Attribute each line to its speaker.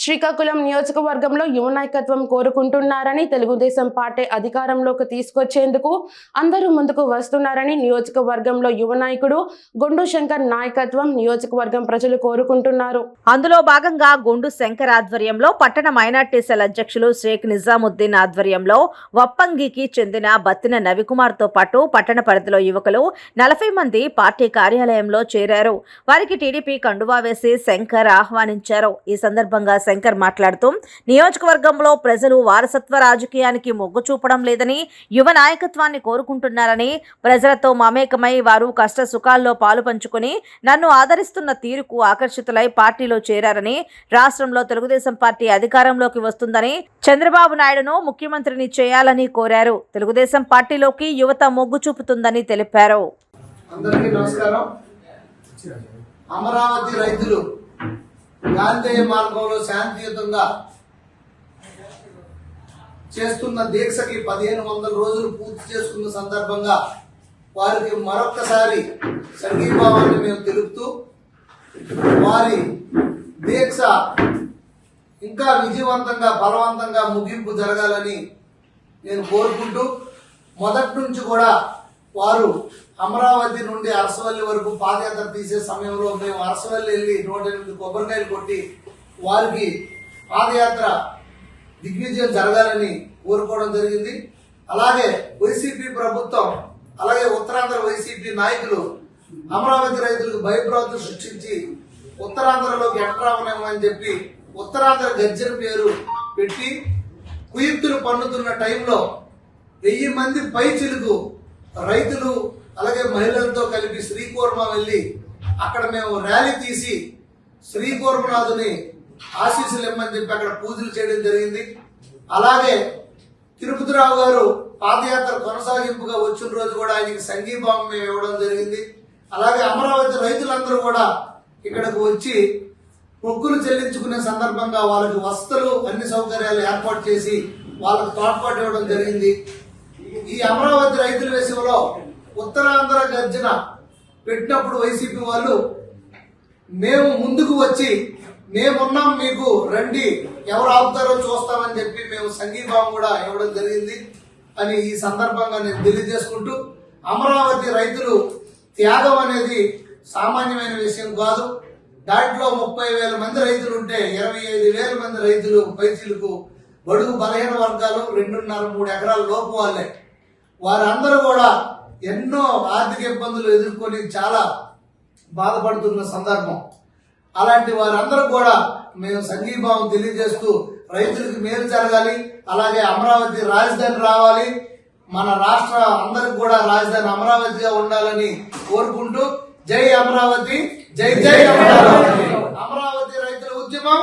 Speaker 1: శ్రీకాకుళం నియోజకవర్గంలో యువ నాయకత్వం కోరుకుంటున్నారని తెలుగుదేశం పార్టీ అధికారంలోకి తీసుకొచ్చేందుకు అందరూ ముందుకు వస్తున్నారని నియోజకవర్గంలో యువ నాయకుడు గుండు శంకర్ నాయకత్వం నియోజకవర్గం ప్రజలు కోరుకుంటున్నారు.
Speaker 2: అందులో భాగంగా గుండు శంకర్ ఆధ్వర్యంలో పట్టణ మైనార్టీ సెల్ అధ్యక్షులు షేక్ నిజాముద్దీన్ ఆధ్వర్యంలో వప్పంగికి చెందిన బత్తిన నవికుమార్తో పాటు పట్టణ పరిధిలో యువకులు నలభై మంది పార్టీ కార్యాలయంలో చేరారు. వారికి టీడీపీ కండువా వేసి శంకర్ ఆహ్వానించారు. ఈ సందర్భంగా శంకర్ మాట్లాడుతూ నియోజకవర్గంలో ప్రజలు వారసత్వ రాజకీయానికి మొగ్గు చూపడం లేదని యువ నాయకత్వాన్ని కోరుకుంటున్నారని ప్రజలతో మమేకమై వారు కష్ట సుఖాల్లో పాలు పంచుకొని నన్ను ఆదరిస్తున్న తీరుకు ఆకర్షితులై పార్టీలో చేరారని రాష్ట్రంలో తెలుగుదేశం పార్టీ అధికారంలోకి వస్తుందని చంద్రబాబు నాయుడును ముఖ్యమంత్రిని చేయాలని కోరారు. తెలుగుదేశం పార్టీలోకి యువత మొగ్గు చూపుతుందని తెలిపారు.
Speaker 3: అందరికీ నమస్కారం. అమరావతి రైతులు గాంధేయ మార్గంలో శాంతియుతంగా చేస్తున్న దీక్షకి పదిహేను వందల రోజులు పూర్తి చేసుకున్న సందర్భంగా వారికి మరొక్కసారి సంఘీభావాన్ని మేము తెలుపుతూ వారి దీక్ష ఇంకా విజయవంతంగా బలవంతంగా ముగింపు జరగాలని నేను కోరుకుంటూ మొదటి నుంచి కూడా వారు అమరావతి నుండి అరసవల్లి వరకు పాదయాత్ర తీసే సమయంలో మేము అరసవల్లి వెళ్ళి నూట ఎనిమిది కొబ్బరికాయలు కొట్టి వారికి పాదయాత్ర దిగ్విజయం జరగాలని కోరుకోవడం జరిగింది. అలాగే వైసీపీ ప్రభుత్వం అలాగే ఉత్తరాంధ్ర వైసీపీ నాయకులు అమరావతి రైతులకు భయభ్రాంతులు సృష్టించి ఉత్తరాంధ్రలోకి అని చెప్పి ఉత్తరాంధ్ర గర్జన పేరు పెట్టి కుయుక్తులు పన్నుతున్న టైంలో వెయ్యి మంది పై చిలుకు రైతులు అలాగే మహిళలతో కలిపి శ్రీకూర్మ వెళ్ళి అక్కడ మేము ర్యాలీ తీసి శ్రీకూర్మనాథుని ఆశీస్సులు ఇమ్మని చెప్పి అక్కడ పూజలు చేయడం జరిగింది. అలాగే తిరుపతిరావు గారు పాదయాత్ర కొనసాగింపుగా వచ్చిన రోజు కూడా ఆయనకి సంఘీభావం మేము ఇవ్వడం జరిగింది. అలాగే అమరావతి రైతులందరూ కూడా ఇక్కడకు వచ్చి మొక్కులు చెల్లించుకునే సందర్భంగా వాళ్ళకి వసతులు అన్ని సౌకర్యాలు ఏర్పాటు చేసి వాళ్ళకు తోడ్పాటు ఇవ్వడం జరిగింది. ఈ అమరావతి రైతుల విషయంలో ఉత్తరాంధ్ర గర్జన పెట్టినప్పుడు వైసీపీ వాళ్ళు మేము ముందుకు వచ్చి మేమున్నాం మీకు రండి ఎవరు ఆపుతారో చూస్తామని చెప్పి మేము సంఘీభావం కూడా ఇవ్వడం జరిగింది అని ఈ సందర్భంగా నేను తెలియజేసుకుంటూ అమరావతి రైతులు త్యాగం అనేది సామాన్యమైన విషయం కాదు. దాంట్లో ముప్పై వేల మంది రైతులు ఉంటే ఇరవై ఐదు వేల మంది రైతులు పైసలకు బడుగు బలహీన వర్గాలు రెండున్నర మూడు ఎకరాల లోపు వాళ్ళే. వారందరూ కూడా ఎన్నో ఆర్థిక ఇబ్బందులు ఎదుర్కొని చాలా బాధపడుతున్న సందర్భం. అలాంటి వారందరూ కూడా మేము సంఘీభావం తెలియజేస్తూ రైతులకు మేలు జరగాలి అలాగే అమరావతి రాజధాని రావాలి. మన రాష్ట్ర అందరికి కూడా రాజధాని అమరావతిగా ఉండాలని కోరుకుంటూ జై అమరావతి జై జై అమరావతి. అమరావతి రైతుల ఉద్యమం.